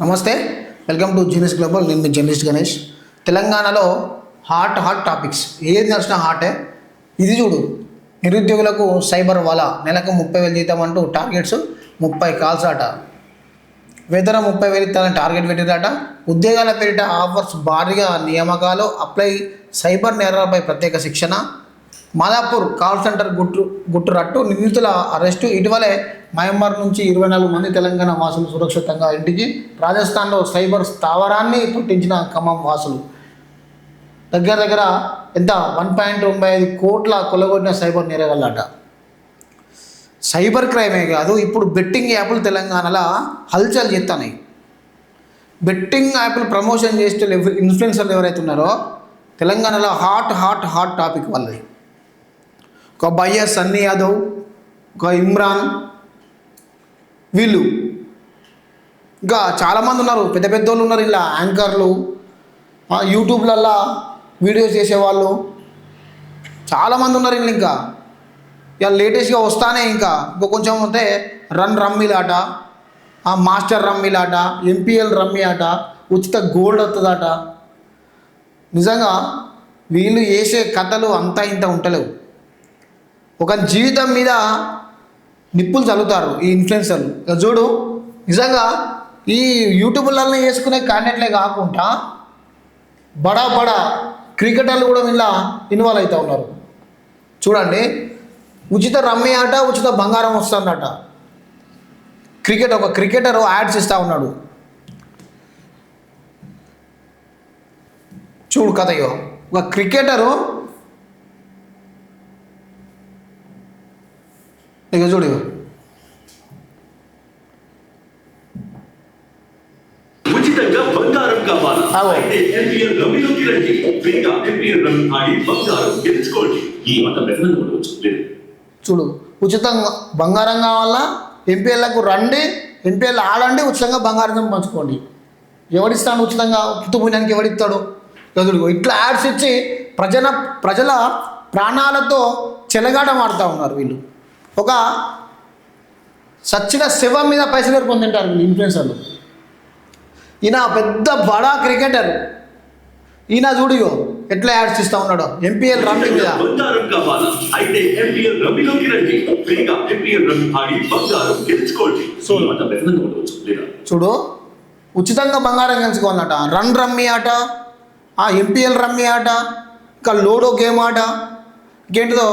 నమస్తే welcome to genius global. నేను మీ journalist Ganesh. తెలంగాణలో హాట్ హాట్ టాపిక్స్. ఏది నడిచినా హాటే. ఇది చూడు నిరుద్యోగులకు సైబర్ వల. నెలకు ముప్పై వేలు జీతం అంటూ టార్గెట్స్ ముప్పై కాల్స్ అట వేతనం ముప్పై వేలు ఇస్తానని టార్గెట్ పెట్టిందట ఉద్యోగాల పేరిట ఆఫర్స్ భారీగా నియామకాలు అప్లై సైబర్ నేరాలపై ప్రత్యేక శిక్షణ. మాదాపూర్ కాల్ సెంటర్ గుట్టు గుట్టు రట్టు నిందితుల అరెస్టు. ఇటీవలే మయన్మార్ నుంచి ఇరవై నాలుగు మంది తెలంగాణ వాసులు సురక్షితంగా ఇంటికి రాజస్థాన్లో సైబర్ స్థావరాన్ని పుట్టించిన ఖమ్మం వాసులు. దగ్గర దగ్గర ఎంత? వన్ పాయింట్ తొంభై ఐదు కోట్ల కొలగొట్టిన సైబర్ నేరగాళ్ళట. సైబర్ క్రైమే కాదు ఇప్పుడు బెట్టింగ్ యాప్లు తెలంగాణలో హల్చల్ చేస్తున్నాయి బెట్టింగ్ యాప్లు ప్రమోషన్ చేస్తే ఇన్ఫ్లుయెన్సర్లు ఎవరైతే ఉన్నారో తెలంగాణలో హాట్ హాట్ హాట్ టాపిక్ వాళ్ళది. ఒక బయ్య సన్నీ యాదవ్ ఒక ఇమ్రాన్ వీళ్ళు. ఇంకా చాలామంది ఉన్నారు పెద్ద పెద్ద వాళ్ళు ఉన్నారు ఇలా యాంకర్లు ఆ, వీడియోస్ చేసేవాళ్ళు. చాలామంది ఉన్నారు వీళ్ళు ఇంకా. ఇక లేటెస్ట్గా వస్తానే ఇంకా. ఇంకో కొంచెం ఉంటే రన్ రమ్మీలాట ఆ మాస్టర్ రమ్మీలాట ఎంపీఎల్ రమ్మీ ఆట ఉచిత గోల్డ్ వస్తుందట నిజంగా వీళ్ళు వేసే కథలు అంతా ఇంత ఉంటలేవు. ఒక జీవితం మీద నిప్పులు చల్లుతారు ఈ ఇన్ఫ్లుయెన్సర్లు. ఇక చూడు నిజంగా ఈ యూట్యూబ్లలో వేసుకునే కాంటెంట్లే కాకుండా బడా బడా క్రికెటర్లు కూడా ఇలా ఇన్వాల్వ్ అవుతూ ఉన్నారు. చూడండి ఉచిత రమ్మి ఆట ఉచిత బంగారం వస్తుందట. క్రికెట్ ఒక క్రికెటర్ యాడ్స్ ఇస్తూ ఉన్నాడు. చూడు కథయో ఒక క్రికెటరు ఇక చూడు. ఉచితంగా బంగారం కావాలా చూడు ఉచితంగా బంగారం కావాలా? ఎంపీఎల్లకు రండి ఎంపీఎల్ ఆడండి ఉచితంగా బంగారం పంచుకోండి. ఎవడిస్తాడు ఉచితంగా? పుట్టుపుణ్యానికి ఎవడిస్తాడు గదుడు ఇట్లా యాడ్స్ ఇచ్చి ప్రజల ప్రజల ప్రాణాలతో చెలగాటం ఆడుతూ ఉన్నారు వీళ్ళు. ఒక సచ్చిన శవం మీద పైసలు ఎరుకొని తింటారు ఇన్ఫ్లుయెన్సర్లు ఈయన పెద్ద బడా క్రికెటర్. ఈయన చూడియో ఎట్లా యాడ్స్ ఇస్తూ ఉన్నాడో. ఎంపీఎల్ రమ్మి మీద. బంగారం కావాలా అయితే ఎంపీఎల్ రమ్మిలోకి రండి. ఫ్రీగా ఎంపీఎల్ రమ్మి ఆడి బంగారం గెలుచుకోండి. ఈ మాట బెదనంగా ఉండవచ్చు లేదా చూడు ఉచితంగా బంగారం గెలుచుకోవాలట. రన్ రమ్మీ ఆట ఆ ఎంపీఎల్ రమ్మీ ఆట ఇంకా లోడో గేమ్ ఆట ఇంకేంటిదో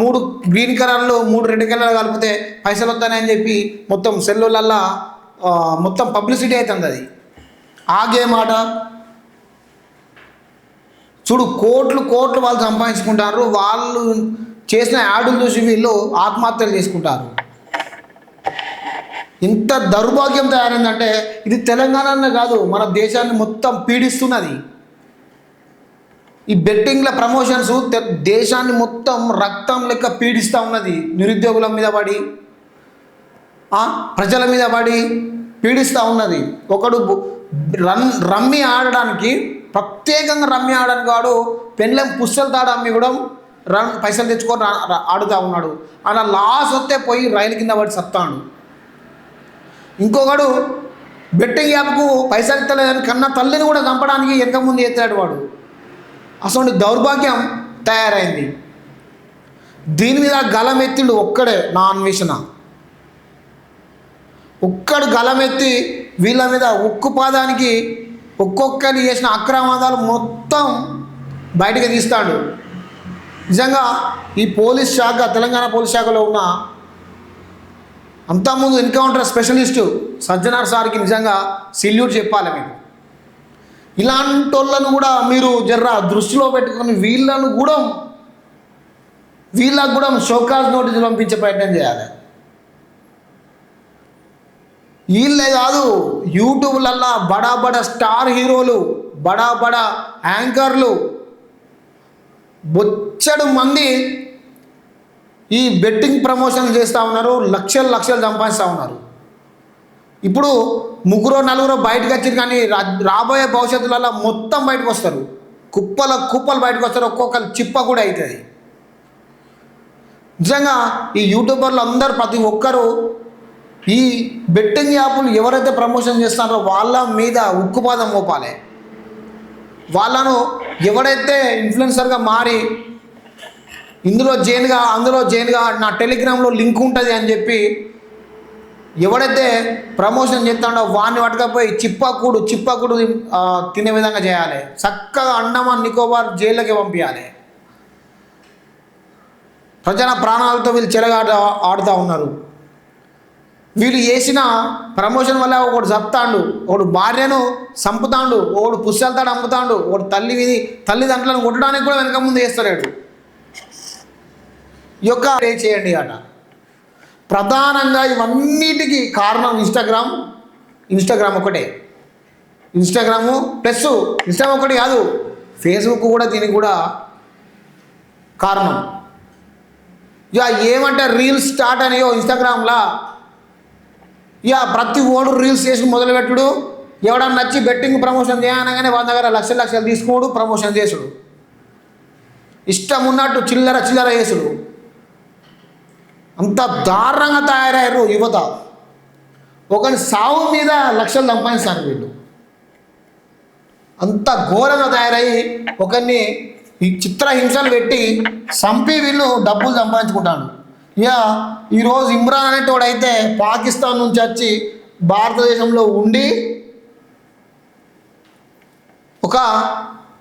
మూడు గ్రీన్ కలర్లు మూడు రెడ్ కలర్లు కలిపితే పైసలు వస్తాయని చెప్పి మొత్తం సెల్లులల్లా మొత్తం పబ్లిసిటీ అవుతుంది అది. ఆ గేమ్ ఆట చూడు కోట్లు కోట్లు వాళ్ళు సంపాదించుకుంటారు. వాళ్ళు చేసిన యాడులు చూసి వీళ్ళు ఆత్మహత్యలు చేసుకుంటారు. ఇంత దౌర్భాగ్యం తయారైందంటే ఇది తెలంగాణనే కాదు మన దేశాన్ని మొత్తం పీడిస్తున్నది. ఈ బెట్టింగ్ల ప్రమోషన్స్ దేశాన్ని మొత్తం రక్తం లెక్క పీడిస్తూ ఉన్నది. నిరుద్యోగుల మీద పడి ప్రజల మీద పడి పీడిస్తూ ఉన్నది. ఒకడు రన్ రమ్మి ఆడడానికి ప్రత్యేకంగా రమ్మి ఆడడానికి వాడు పెళ్ళెం పుస్తలు తాడు అమ్మి కూడా రన్ పైసలు తెచ్చుకొని ఆడుతూ ఉన్నాడు. అలా లాస్ వస్తే పోయి రైలు కింద పడి సత్తాడు. ఇంకొకడు బెట్టింగ్ యాప్కు పైసలు ఇస్తలేదని కన్నా తల్లిని కూడా చంపడానికి వెనక ముందు ఎత్తాడు వాడు. అసలు దౌర్భాగ్యం తయారైంది. దీని మీద గలమెత్తిడు ఒక్కడే నా అన్వేషణ. ఒక్కడు గలమెత్తి వీళ్ళ మీద ఉక్కు పాదానికి ఒక్కొక్కరి చేసిన అక్రమాదాలు మొత్తం బయటకు తీస్తాడు. నిజంగా ఈ పోలీస్ శాఖ తెలంగాణ పోలీస్ శాఖలో ఉన్న అంతకుముందు ఎన్కౌంటర్ స్పెషలిస్టు సజ్జనార్ సార్కి నిజంగా సెల్యూట్ చెప్పాలి మీకు. ఇలాంటి వాళ్ళను కూడా మీరు జర్ర దృష్టిలో పెట్టుకొని వీళ్ళను కూడా వీళ్ళకు కూడా షోకాజ్ నోటీసులు పంపించే ప్రయత్నం చేయాలి. వీళ్ళే కాదు యూట్యూబ్లల్లో బడా బడా స్టార్ హీరోలు బడా బడా యాంకర్లు బొచ్చడు మంది ఈ బెట్టింగ్ ప్రమోషన్ చేస్తూ ఉన్నారు లక్షలు లక్షలు సంపాదిస్తూ ఉన్నారు. ఇప్పుడు ముగ్గురు నలుగురో బయటకు వచ్చారు కానీ రా- రాబోయే భవిష్యత్తులలో మొత్తం బయటకు వస్తారు. కుప్పల కుప్పలు బయటకు వస్తారు. ఒక్కొక్కరు చిప్ప కూడా అవుతుంది. నిజంగా ఈ యూట్యూబర్లు అందరు ప్రతి ఒక్కరూ ఈ బెట్టింగ్ యాప్లు ఎవరైతే ప్రమోషన్ చేస్తున్నారో వాళ్ళ మీద ఉక్కుపాదం మోపాలి. వాళ్ళను ఎవడైతే ఇన్ఫ్లుయెన్సర్గా మారి ఇందులో జైన్గా అందులో జైన్గా నా టెలిగ్రామ్లో లింక్ ఉంటుంది అని చెప్పి ఎవడైతే ప్రమోషన్ చేస్తాడో వాడిని పట్టుకపోయి చిప్పకూడు చిప్పకూడు తినే విధంగా చేయాలి. చక్కగా అండమాన్ నికోబార్ జైళ్ళకి పంపించాలి ప్రజల ప్రాణాలతో వీళ్ళు చెరగాట ఆడుతూ ఉన్నారు. వీళ్ళు చేసిన ప్రమోషన్ వల్ల ఒకడు చప్తాండు ఒకడు భార్యను చంపుతాండు ఒకడు పుస్తకాలతో అమ్ముతాండు ఒకడు తల్లి తల్లిదండ్రులను కొట్టడానికి కూడా వెనక ముందు చేస్తాడు యొక్క చేయండి అట. ప్రధానంగా ఇవన్నిటికీ కారణం ఇన్స్టాగ్రామ్. ఇన్స్టాగ్రామ్ ఒకటే. ఇన్స్టాగ్రాము ప్లస్ ఇన్స్టాగ్రామ్ ఒకటి కాదు ఫేస్బుక్ కూడా దీనికి కూడా కారణం. ఇక ఏమంటే రీల్స్ స్టార్ట్ అనియో ఇన్స్టాగ్రామ్లా? ఇక ప్రతి ఓడు రీల్స్ చేసి మొదలుపెట్టుడు. ఎవడన్నా నచ్చి బెట్టింగ్ ప్రమోషన్ చేయనగానే వాళ్ళ దగ్గర లక్షలు లక్షలు తీసుకోడు ప్రమోషన్ చేసుడు. ఇష్టం ఉన్నట్టు చిల్లర చిల్లర చేసుడు. అంత దారుణంగా తయారయ్యారు యువత. ఒకరి సావు మీద లక్షలు సంపాదిస్తారు వీళ్ళు. అంత ఘోరంగా తయారయ్యి ఒకరిని ఈ చిత్రహింసలు పెట్టి చంపి వీళ్ళు డబ్బులు సంపాదించుకుంటాడు ఇక ఈరోజు ఇమ్రాన్ అనేటోడు అయితే పాకిస్తాన్ నుంచి వచ్చి భారతదేశంలో ఉండి ఒక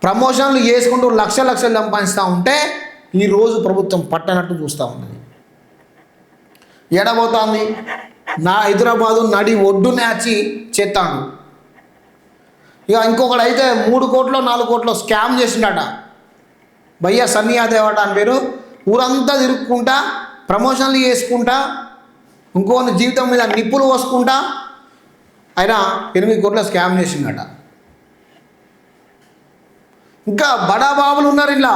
ప్రమోషన్లు చేసుకుంటూ లక్ష లక్షలు సంపాదిస్తూ ఉంటే ఈరోజు ప్రభుత్వం పట్టనట్టు చూస్తూ ఉన్నది ఎడబోతోంది. నా హైదరాబాదు నడి ఒడ్డునే వచ్చి చేస్తాడు ఇక ఇంకొకడు అయితే మూడు కోట్లు నాలుగు కోట్లు స్కామ్ చేసిండట. భయ్య సన్నీ యాదవ్ అట అని పేరు. ఊరంతా తిరుక్కుంటా ప్రమోషన్లు చేసుకుంటా ఇంకోని జీవితం మీద నిప్పులు పోసుకుంటా ఆయన ఎనిమిది కోట్ల స్కామ్ చేసిండట. ఇంకా బడా బాబులు ఉన్నారు ఇలా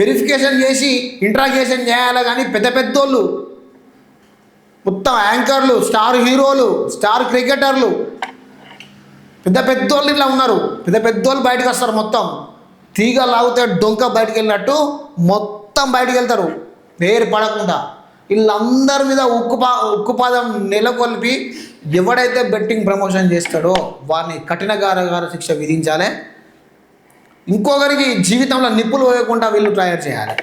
వెరిఫికేషన్ చేసి ఇంట్రాగేషన్ చేయాలి కానీ పెద్ద పెద్దోళ్ళు మొత్తం యాంకర్లు స్టార్ హీరోలు స్టార్ క్రికెటర్లు. పెద్ద పెద్దోళ్ళు ఇలా ఉన్నారు. పెద్ద పెద్దోళ్ళు బయటకు వస్తారు మొత్తం. తీగ లాగితే డొంక బయటకు వెళ్ళినట్టు మొత్తం బయటకు వెళ్తారు. వేరు పడకుండా. వీళ్ళందరి మీద ఉక్కుపా ఉక్కుపాదం నెలకొల్పి ఎవడైతే బెట్టింగ్ ప్రమోషన్ చేస్తాడో వారిని కఠిన గారగార శిక్ష విధించాలి. ఇంకొకరికి జీవితంలో నిప్పులు వేయకుండా వీళ్ళు తయారు చేయాలి.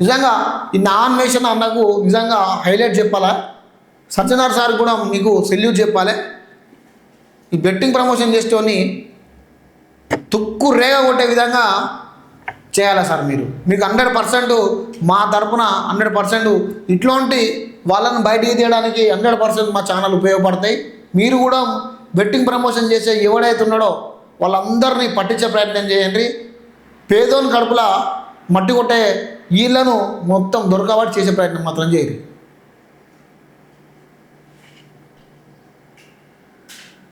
నిజంగా ఈ నా అన్వేషణ నాకు నిజంగా హైలైట్ చెప్పాలా? సత్యనారాయణ సార్ కూడా మీకు సెల్యూట్ చెప్పాలి. ఈ బెట్టింగ్ ప్రమోషన్ చేసేటోని తుక్కు రేగ కొట్టే విధంగా చేయాలా సార్ మీరు? మీకు హండ్రెడ్ పర్సెంట్ మా తరపున హండ్రెడ్ పర్సెంట్ ఇట్లాంటి వాళ్ళని బయటికి తీయడానికి హండ్రెడ్ పర్సెంట్ మా ఛానల్ ఉపయోగపడతాయి. మీరు కూడా బెట్టింగ్ ప్రమోషన్ చేసే ఎవడైతే ఉన్నాడో వాళ్ళందరినీ పట్టించే ప్రయత్నం చేయండి. పేదోని కడుపులా మట్టి కొట్టే వీళ్ళను మొత్తం దొరకబట్టి చేసే ప్రయత్నం మాత్రం చేయరు.